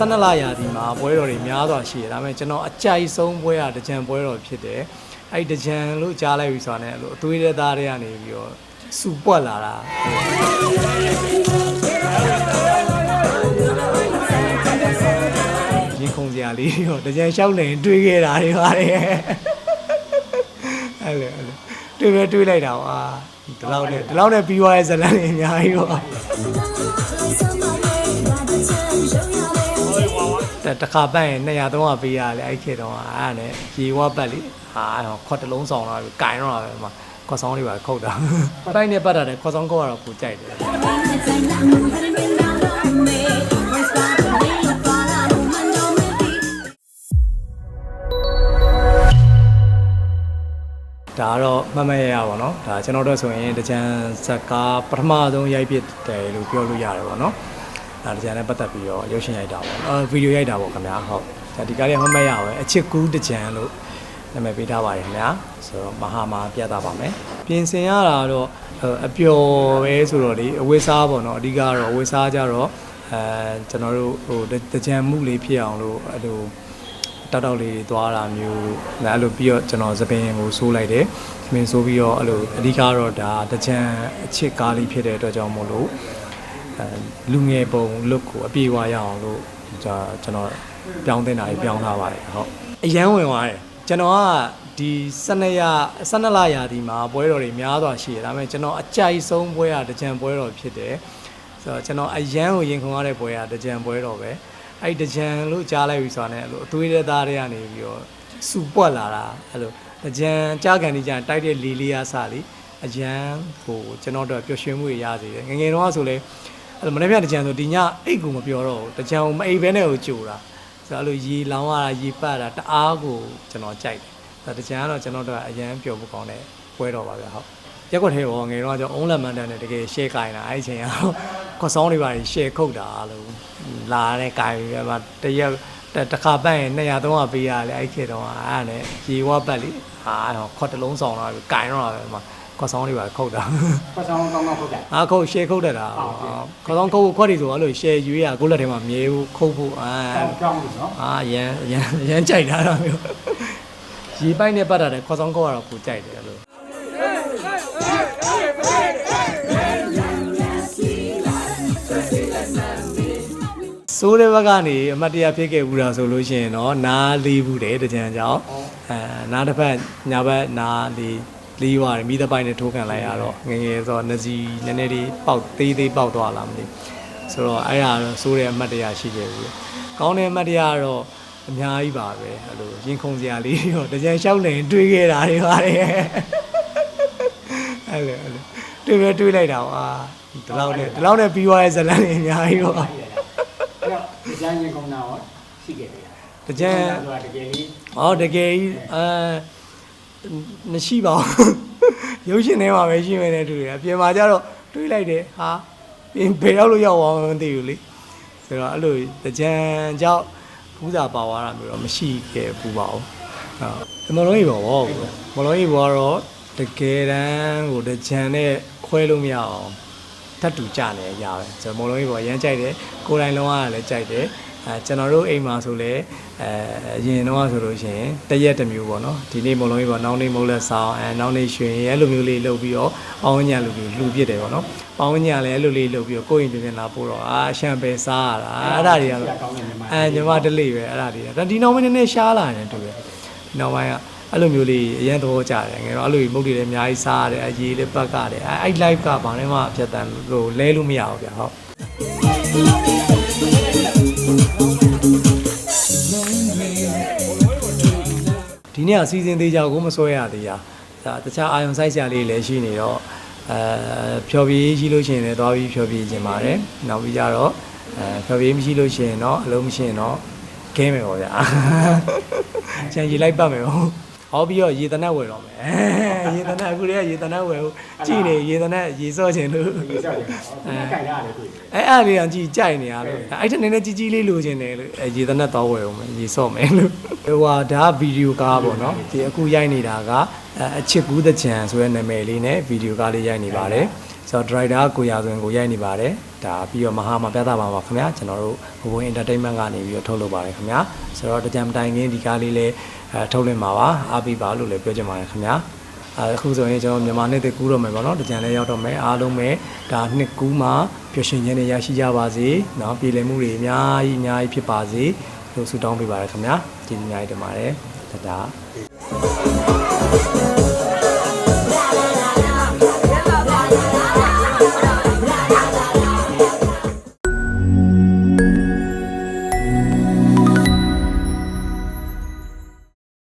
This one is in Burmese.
12လရာသီမှာပွဲတော်တွေများစွာရှိတယ်ဒါပေမဲ့ကျွန်တော်အကြိုက်ဆုံးပွဲကတကြံပွဲတော်ဖြစ်တယ်အဲ့ဒီတကြံလို့ကြားလိုက်ပြီဆိုတာနဲ့အဲ့လိုအသွေးတဲ့သားတွေကနေပြီးတော့စူပွက်လာတာရင်ခုန်စရာလေးတွေတော့တကြံလျှောက်နေတွေးခဲ့တာတွေပါတယ်အဲ့လိုအဲ့လိုတွေးပဲတွေးလိုက်တာပါဒီလောက်နဲ့ဒီလောက်နဲ့ပြီးသွားတဲ့ဇလန်တွေအများကြီးပါ တတခါပတ်ရင်200 300ပေးရတယ်အဲ့ခေတ်တော့အဲ့ဒါနဲ့ရေဝပတ်လေဟာခွက်တစ်လုံးဆောင်တော့ကင်တော့ပဲမှာခွက်ဆောင်လေးပါခုတ်တာပိုက်နဲ့ပတ်တာတဲ့ခွက်ဆောင်ခုတ်ကတော့ကိုကြိုက်တယ်ဒါကတော့မတ်မရရပါတော့ဒါကျွန်တော်တို့ဆိုရင်တကြံဇက်ကားပထမဆုံးရိုက်ဖြစ်တယ်လို့ပြောလို့ရတယ်ပေါ့နော် ဒါတကြံနဲ့ပတ်သက်ပြီးတော့ရုပ်ရှင်ရိုက်တာပေါ့အာဗီဒီယိုရိုက်တာပေါ့ခင်ဗျာဟုတ်ဒါဒီကားလေးမတ်မရပဲအချစ်ကူးတကြံလို့နာမည်ပေးထားပါတယ်ခင်ဗျာဆိုတော့မဟာမာပြသပါမယ်ပြင်ဆင်ရတာတော့အပျော်ပဲဆိုတော့လေအဝိစားပေါ့နော်အဓိကတော့အဝိစားကြတော့အဲကျွန်တော်တို့ဟိုတကြံမှုလေးဖြစ်အောင်လို့အဲ့လိုတောက်တောက်လေးတွေသွားတာမျိုးဒါအဲ့လိုပြီးတော့ကျွန်တော်သပင်ကိုဆိုးလိုက်တယ်သပင်ဆိုးပြီးတော့အဲ့လိုအဓိကတော့ဒါတကြံအချစ်ကားလေးဖြစ်တဲ့အတွက်ကြောင့်မို့လို့အဲ လူငယ်ပုံ look ကိုအပြေအဝရအောင်လို့ဒါကျွန်တော်ပြောင်းတင်တာကြီးပြောင်းထားပါတယ်ဟုတ်အရန်ဝင်သွားတယ်ကျွန်တော်ကဒီ12ရ12လရာသီမှာပွဲတော်တွေများစွာရှိတယ်ဒါပေမဲ့ကျွန်တော်အကြိုက်ဆုံးပွဲကတကြံပွဲတော်ဖြစ်တယ်ဆိုတော့ကျွန်တော်အရန်ကိုရင်ခုန်ရတဲ့ပွဲကတကြံပွဲတော်ပဲအဲ့ဒီတကြံလို့ကြားလိုက်ပြီဆိုတာနဲ့အဲ့လိုအသွေးတဲ့သားတွေကနေပြီးတော့စူပွက်လာတာအဲ့လိုတကြံကြားကန်ဒီကြံတိုက်တဲ့လီလေးအားစလीအရန်ဟိုကျွန်တော်တို့ပျော်ရွှင်မှုတွေရစေတယ်ငယ်ငယ်တော့ဆိုလဲ အဲ့လိုမနေ့ကတကြံဆိုဒီညအိတ်ကိုမပြောတော့ဘူးတကြံကိုမအိတ်ဘဲနဲ့ကိုကြိုတာဆိုတော့အဲ့လိုရေလောင်းရတာရေပတ်တာတအားကိုကျွန်တော်ကြိုက်တယ်ဒါတကြံကတော့ကျွန်တော်တို့အရန်ပျော်ဖို့ကောင်းတဲ့ပွဲတော်ပါဗျဟုတ်ရက်ွက်ထဲရောငယ်တော့ကျွန်တော်အုံးလက်မန်တန်နဲ့တကယ် share ကိုင်းတာအဲ့ဒီချိန်ကတော့ခွက်ဆောင်တွေပါ share ခုတ်တာလို့လာတဲ့ကိုင်းပြီးတော့တရက် တခါပတ်ရင်200 300ပေးရတယ်အဲ့ခေတ်တော့အဲ့ဒါနဲ့ရေဝပတ်လေဟာခွက်တစ်လုံးဆောင်တော့ကိုင်းတော့ပဲမှာခွက်ဆောင်တွေပါခုတ်တာပတ်ဆောင်ကောင်းကောင်းဟုတ်တယ်အားခုတ် share ခုတ်တတ်တာခွက်ဆောင်ခုတ်ခွက်တွေဆိုအဲ့လို share ရွေးရကိုယ့်လက်ထဲမှာမြဲဘူးခုတ်ဖို့အာကောင်းကောင်းလို့နော်အာရန်ရန်ရန်ကြိုက်တာတော့မျိုးရေပိုက်နဲ့ပတ်တာတဲ့ခွက်ဆောင်ခုတ်ကတော့ကိုကြိုက်တယ်အဲ့လို ဆိုးတဲ့ဘက်ကနေအမတ်တရားဖြစ်ခဲ့ဘူးတာဆိုလို့ရှိရင်တော့နားလေးဘူးတယ်တကြံကြောင့်အဲနားတစ်ဖက်ညာဘက်နားလေးလေးရွာတယ်မိသပိုင်နဲ့ထိုးခံလိုက်ရတော့ငယ်ငယ်ဆိုတော့နစီနည်းနည်းလေးပေါက်သေးသေးပေါက်သွားလာမသိဆိုတော့အဲ့ဒါတော့ဆိုးတဲ့အမတ်တရားရှိခဲ့ဘူးကောင်းတဲ့အမတ်တရားကတော့အများကြီးပါပဲအဲ့လိုရင်ခုန်စရာလေးတွေတော့တကြံလျှောက်နေတွေးခဲ့တာတွေပါတယ်အဲ့လိုအဲ့လိုတွေးပဲတွေးလိုက်တာပါဒီလောက်နဲ့ဒီလောက်နဲ့ပြီးသွားတဲ့ဇလန်တွေအများကြီးပါအဲ့ တော့ဒီဇိုင်းရင်ကောင်းတာရောရှိခဲ့တယ်တကြံဆိုတာတကယ်လေးဟောတကယ်ကြီးအဲမရှိပါဘူးရုပ်ရှင်ထဲမှာပဲရှိမယ်တဲ့တူတယ်အပြင်မှာကျတော့တွေးလိုက်တယ်ဟာပြင်ဘယ်ရောက်လို့ရောက်အောင်မသိဘူးလေဆိုတော့အဲ့လိုတကြံကြောင့်ဖူးစာပါသွားတာမျိုးတော့မရှိခဲ့ဘူးပါဘူးဟုတ်မလုံးကြီးပေါ့ဗောမလုံးကြီးဘောကတော့တကယ်တမ်းကိုတကြံနဲ့ခွဲလို့မရအောင် တတ်တူကြနေရပဲဆိုတော့မလုံးကြီးဘောရမ်းကြိုက်တယ်ကိုယ်တိုင်လုံးဝလည်းကြိုက်တယ်အဲကျွန်တော်တို့အိမ်မှာဆိုလဲအဲအရင်တော့ဆိုလို့ရှိရင်တရက်တစ်မျိုးပေါ့နော်ဒီနေ့မလုံးကြီးပေါ့နောက်နေ့မဟုတ်လဲဆောင်းအဲနောက်နေ့ရွှင်အဲ့လိုမျိုးလေးလုပ်ပြီးတော့ပေါင်းညံလူကြီးလှူပြစ်တယ်ပေါ့နော်ပေါင်းညံလည်းအဲ့လိုလေးလုပ်ပြီးတော့ကိုယ့်ရင်ပြင်ပြင်လာပို့တော့အာရှမ်ပဲစားရတာအဲ့ဒါတွေကတော့ကောင်းတယ်ညီမအဲညီမတလေးပဲအဲ့ဒါတွေဒါဒီနောက်ပိုင်းနည်းနည်းရှားလာတယ်တူတယ်ဒီနောက်ပိုင်းက အဲ့လိုမျိုးလေးအရင်သဘောကျတယ်ငယ်တော့အဲ့လိုမုတ်တွေလည်းအများကြီးစားရတယ်အရေးလေးပတ်ကတယ်အဲ့အဲ့ live ကဘာနဲ့မှအဖြတ်တန်းဟိုလဲလို့မရဘူးဗျဟုတ်ဒီနေ့ကစီစဉ်သေးကြကိုမစွဲရသေးတာဒါတခြားအာယုံဆိုင်ဆရာလေးလည်းရှိနေတော့အဲဖြော်ပြေးရှိလို့ရှိရင်လည်းသွားပြီးဖြော်ပြေးခြင်းပါတယ်နောက်ပြီးကြတော့အဲဖြော်ပြေးမရှိလို့ရှိရင်တော့အလုံးမရှိရင်တော့ကဲမယ်ပေါ့ဗျာချန်ရီလိုက်ပတ်မယ်ဟုတ် ဟောပြီးတော့ရေတနက်ဝယ်တော့မယ်ရေတနက်အခုတည်းကရေတနက်ဝယ်ဟုတ်ကြည့်နေရေတနက်ရေစော့ခြင်းလို့ဒီဆောက်တယ်အဲ့ကြိုက်ရတယ်တွေ့တယ်အဲအဲ့လေးအောင်ကြည့်ကြိုက်နေရလို့အဲ့ထက်နည်းနည်းကြီးကြီးလေးလိုချင်တယ်လို့အဲရေသနက်တော့ဝယ်အောင်မယ်ရေစော့မယ်လို့ဟိုဟာဒါဗီဒီယိုကားပေါ့နော်ဒီအခုရိုက်နေတာကအအချစ်ကူးတဲ့ချန်ဆိုတဲ့နာမည်လေးနဲ့ဗီဒီယိုကားလေးရိုက်နေပါတယ် ဆိုတော့ဒရိုက်တာကိုရာဆိုရင်ကိုရိုက်နေပါတယ် ဒါပြီးတော့မဟာမှာပြသပါပါခင်ဗျာကျွန်တော်တို့ဘဘွင် entertainment ကနေပြီးတော့ထုတ်လုပ်ပါတယ်ခင်ဗျာဆိုတော့တကြံတိုင်ခင်းဒီကားလေးလေးအဲထုတ်လွှင့်ပါပါအားပေးပါလို့လည်းပြောချင်ပါတယ်ခင်ဗျာအခုဆိုရင်ကျွန်တော်မြန်မာနှစ်သက်ကူးတော့မယ်ပေါ့နော်တကြံလေးရောက်တော့မယ်အားလုံးပဲဒါနှစ်ကူးမှာပျော်ရွှင်ခြင်းတွေရရှိကြပါစေเนาะပြည်လည်မှုတွေအများကြီးအများကြီးဖြစ်ပါစေလို့ဆုတောင်းပေးပါရခင်ဗျာကျေးဇူးအများကြီးတင်ပါတယ်တဒါ